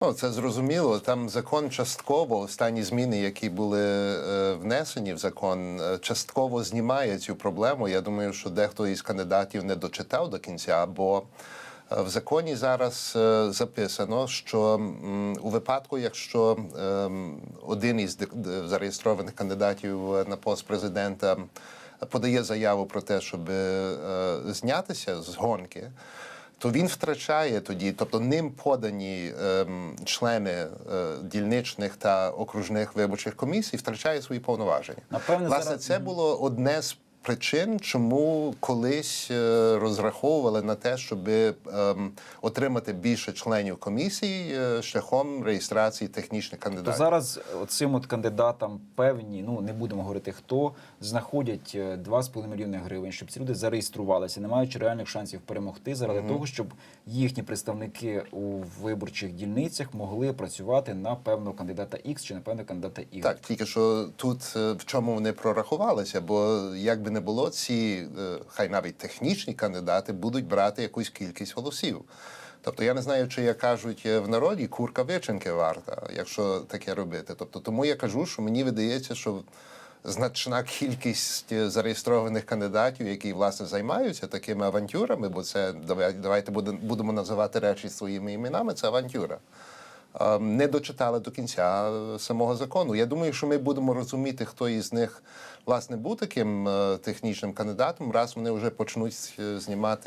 Ну, це зрозуміло. Там закон частково, останні зміни, які були е, внесені в закон, е, частково знімає цю проблему. Я думаю, що дехто із кандидатів не дочитав до кінця, бо е, в законі зараз е, записано, що м, у випадку, якщо ем, один із зареєстрованих кандидатів е, на пост президента подає заяву про те, щоб е, знятися з гонки то він втрачає тоді, тобто ним подані ем, члени е, дільничних та окружних виборчих комісій втрачає свої повноваження. Напевне, Власне, зараз- це було одне з причин, чому колись е, розраховували на те, щоб ем, отримати більше членів комісій е, шляхом реєстрації технічних То кандидатів. зараз цим от кандидатам певні, ну не будемо говорити хто, знаходять е, 2,5 мільйони гривень, щоб ці люди зареєструвалися, не маючи реальних шансів перемогти, заради того, щоб їхні представники у виборчих дільницях могли працювати на певного кандидата X чи на певного кандидата Y. Так, тільки що тут е, в чому вони прорахувалися, бо як би не було, ці е, хай навіть технічні кандидати будуть брати якусь кількість голосів. Тобто я не знаю, чи як кажуть е, в народі, курка вичинки варта, якщо таке робити. Тобто, тому я кажу, що мені видається, що значна кількість е, зареєстрованих кандидатів, які власне займаються такими авантюрами, бо це давай- давайте будемо називати речі своїми іменами. Це авантюра не дочитали до кінця самого закону. Я думаю, що ми будемо розуміти, хто із них власне був таким е, технічним кандидатом, раз вони вже почнуть е, зніматись